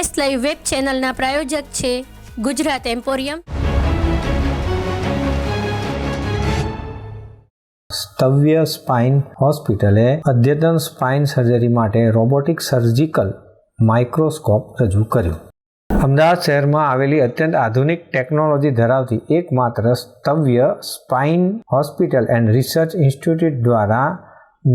S live web ચેનલના પ્રાયોજક છે Gujarat emporium. સ્તવ્ય spine હોસ્પિટલે અદ્યતન સ્પાઇન સર્જરી માટે રોબોટિક સર્જિકલ માઇક્રોસ્કોપ રજૂ કર્યું. અમદાવાદ શહેરમાં આવેલી અત્યંત આધુનિક ટેકનોલોજી ધરાવતી એકમાત્ર Stavya spine hospital and research institute દ્વારા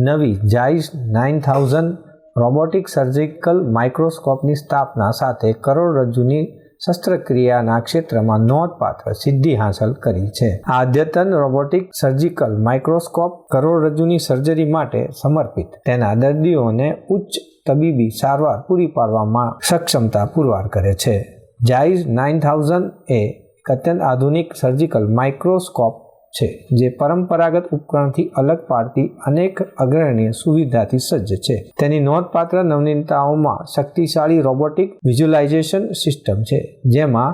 નવી Zeiss nine thousand robotic surgical માઇક્રોસ્કોપની સ્થાપના સાથે કરોડરજ્જુની શસ્ત્રક્રિયાના ક્ષેત્રમાં નોંધપાત્ર સિદ્ધિ હાંસલ કરી છે. આ અદ્યતન રોબોટિક સર્જિકલ માઇક્રોસ્કોપ કરોડરજ્જુની સર્જરી માટે સમર્પિત. તેના દર્દીઓને ઉચ્ચ તબીબી સારવાર પૂરી પાડવામાં સક્ષમતા પુરવાર કરે છે. જાઇઝ નાઇન થાઉઝન્ડ એ એક અત્યંત આધુનિક સર્જિકલ માઇક્રોસ્કોપ છે, જે પરંપરાગત ઉપકરણથી અલગ પાડતી અનેક અગ્રણીય સુવિધાથી સજ્જ છે. તેની નોંધપાત્ર નવીનતાઓમાં શક્તિશાળી રોબોટિક વિઝ્યુલાઇઝેશન સિસ્ટમ છે, જેમાં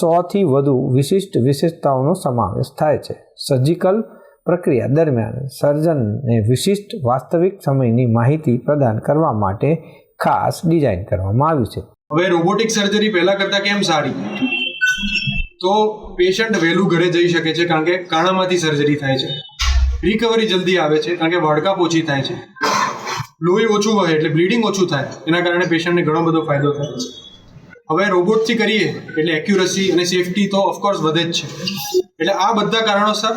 સોથી વધુ વિશિષ્ટ વિશેષતાઓનો સમાવેશ થાય છે. સર્જિકલ પ્રક્રિયા દરમિયાન સર્જનને વિશિષ્ટ વાસ્તવિક સમયની માહિતી પ્રદાન કરવા માટે ખાસ ડિઝાઇન કરવામાં આવ્યું છે. હવે રોબોટિક સર્જરી પહેલા કરતાં કેમ સારી? તો પેશન્ટ વહેલું ઘરે જઈ શકે છે કારણ કે કાણામાંથી સર્જરી થાય છે. રિકવરી જલ્દી આવે છે કારણ કે વાડકાપ ઓછી થાય છે. લોહી ઓછું વહે એટલે બ્લીડિંગ ઓછું થાય. એના કારણે પેશન્ટને ઘણો બધો ફાયદો થાય છે. હવે રોબોટથી કરીએ એટલે એક્યુરસી અને સેફટી તો ઓફકોર્સ વધે જ છે. એટલે આ બધા કારણોસર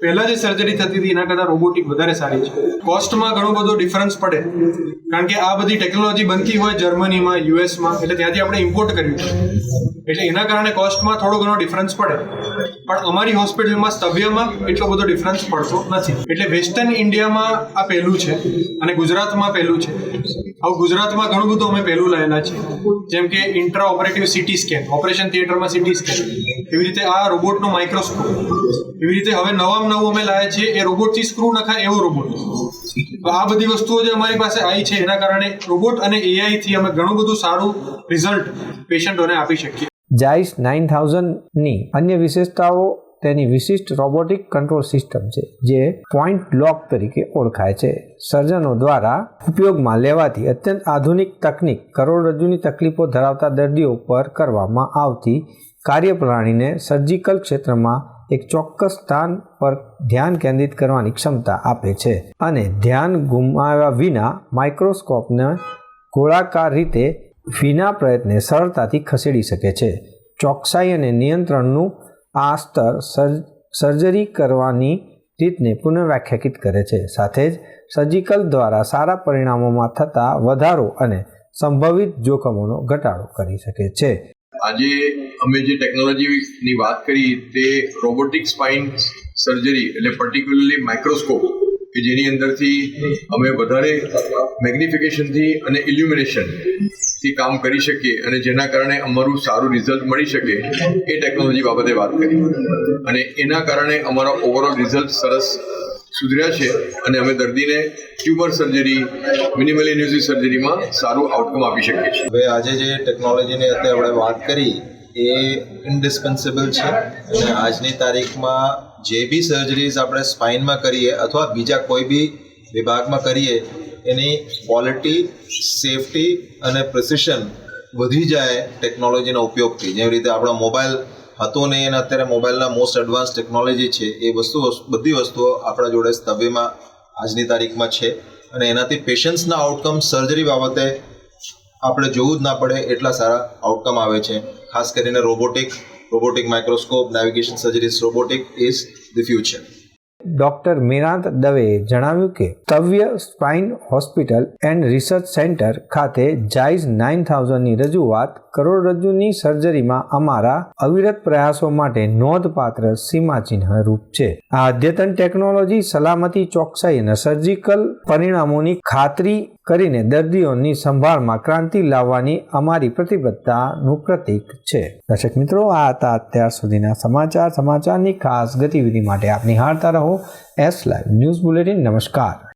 પહેલાં જે સર્જરી થતી હતી એના કરતાં રોબોટિક વધારે સારી છે. કોસ્ટમાં ઘણો બધો ડિફરન્સ પડે. કારણ કે આ બધી ટેકનોલોજી બનતી હોય જર્મનીમાં યુએસમાં એટલે ત્યાંથી આપણે ઇમ્પોર્ટ કર્યું એટલે એના કારણે કોસ્ટમાં થોડો ઘણો ડિફરન્સ પડે. પણ અમારી હોસ્પિટલમાં સ્તવ્યમાં એટલો બધો ડિફરન્સ પડતો નથી. એટલે વેસ્ટર્ન ઇન્ડિયામાં આ પહેલું છે અને ગુજરાતમાં પહેલું છે. હવે ગુજરાતમાં ઘણું બધું અમે પહેલું લાયેલા છે. જેમ કે intra operative CT scan operation થિયેટરમાં સિટી સ્કેન એવી રીતે આ રોબોટનો માઇક્રોસ્કોપ એવી રીતે હવે નવામાં નવું અમે લાયા છીએ, એ રોબોટથી સ્ક્રૂ નખાય એવો રોબોટ તો આ બધી વસ્તુઓ જે અમારી પાસે આવી છે, એના કારણે રોબોટ અને એઆઈથી અમે ઘણું બધું સારું રિઝલ્ટ પેશન્ટોને આપી શકીએ. જાઇસ નાઇન થાઉઝન્ડની અન્ય વિશેષતાઓ તેની વિશિષ્ટ રોબોટિક કંટ્રોલ સિસ્ટમ છે, જે પોઈન્ટ લોક તરીકે ઓળખાય છે. સર્જનો દ્વારા ઉપયોગમાં લેવાતી અત્યંત આધુનિક તકનિક કરોડરજ્જુની તકલીફો ધરાવતા દર્દીઓ પર કરવામાં આવતી કાર્યપ્રણાલીને સર્જિકલ ક્ષેત્રમાં એક ચોક્કસ સ્થાન પર ધ્યાન કેન્દ્રિત કરવાની ક્ષમતા આપે છે અને ધ્યાન ગુમાવ્યા વિના માઇક્રોસ્કોપને ગોળાકાર રીતે વિના પ્રયત્ને સરળતાથી ખસેડી શકે છે. ચોકસાઈ અને નિયંત્રણનું આ સ્તર સર્જ, સર્જરી કરવાની રીતને પુનઃવ્યાખ્યાયિત કરે છે. સાથે જ સર્જિકલ દ્વારા સારા પરિણામોમાં થતા વધારો અને સંભવિત જોખમોનો ઘટાડો કરી શકે છે. આજે અમે જે ટેકનોલોજીની વાત કરી તે રોબોટિક સ્પાઇન સર્જરી એટલે પર્ટિક્યુલરલી માઇક્રોસ્કોપ કે જેની અંદરથી અમે વધારે મેગ્નિફિકેશનથી અને ઇલ્યુમિનેશનથી કામ કરી શકીએ અને જેના કારણે અમારું સારું રિઝલ્ટ મળી શકે એ ટેકનોલોજી બાબતે વાત કરી. અને એના કારણે અમારા ઓવરઓલ રિઝલ્ટ સરસ સુધર્યા છે અને અમે દર્દીને ટ્યુમર સર્જરી મિનિમલ ઇન્વેઝિવ સર્જરીમાં સારું આઉટકમ આપી શકીએ છીએ. હવે આજે જે ટેકનોલોજીની અત્યારે આપણે વાત કરી એ ઇન્ડિસ્પેન્સેબલ છે. અને આજની તારીખમાં જે બી સર્જરીઝ આપણે સ્પાઇનમાં કરીએ અથવા બીજા કોઈ બી વિભાગમાં કરીએ, એની ક્વોલિટી સેફટી અને પ્રિસિશન વધી જાય ટેકનોલોજીના ઉપયોગથી. જેવી રીતે આપણા મોબાઈલ હતો નહીં અને અત્યારે મોબાઈલના મોસ્ટ એડવાન્સ ટેકનોલોજી છે, એ વસ્તુ, બધી વસ્તુઓ આપણા જોડે સ્તવ્યમાં આજની તારીખમાં છે. અને એનાથી પેશન્ટ્સના આઉટકમ સર્જરી બાબતે આપણે જોવું જ ના પડે એટલા સારા આઉટકમ આવે છે. ખાસ કરીને robotic robotic microscope, navigation surgeries, robotic is the future doctor મેરાંત દવેએ જણાવ્યું કે Stavya spine hospital and research centre ખાતે જાઇઝ નાઇન થાઉઝન્ડની રજૂઆત, કરોડરજ્જુની સર્જરીમાં અમારા અવિરત પ્રયાસો માટે નોંધપાત્ર સીમાચિહ્ન રૂપ છે. આ અદ્યતન ટેકનોલોજી સલામતી ચોકસાઈ અને સર્જિકલ પરિણામોની ખાતરી કરીને દર્દીઓની સંભાળમાં ક્રાંતિ લાવવાની અમારી પ્રતિબદ્ધતાનું પ્રતીક છે. દર્શક મિત્રો, આ હતા અત્યાર સુધીના સમાચાર. સમાચારની ખાસ ગતિવિધિ માટે આપ નિહાળતા રહો. એસ લાઈવ ન્યૂઝ બુલેટિન નમસ્કાર.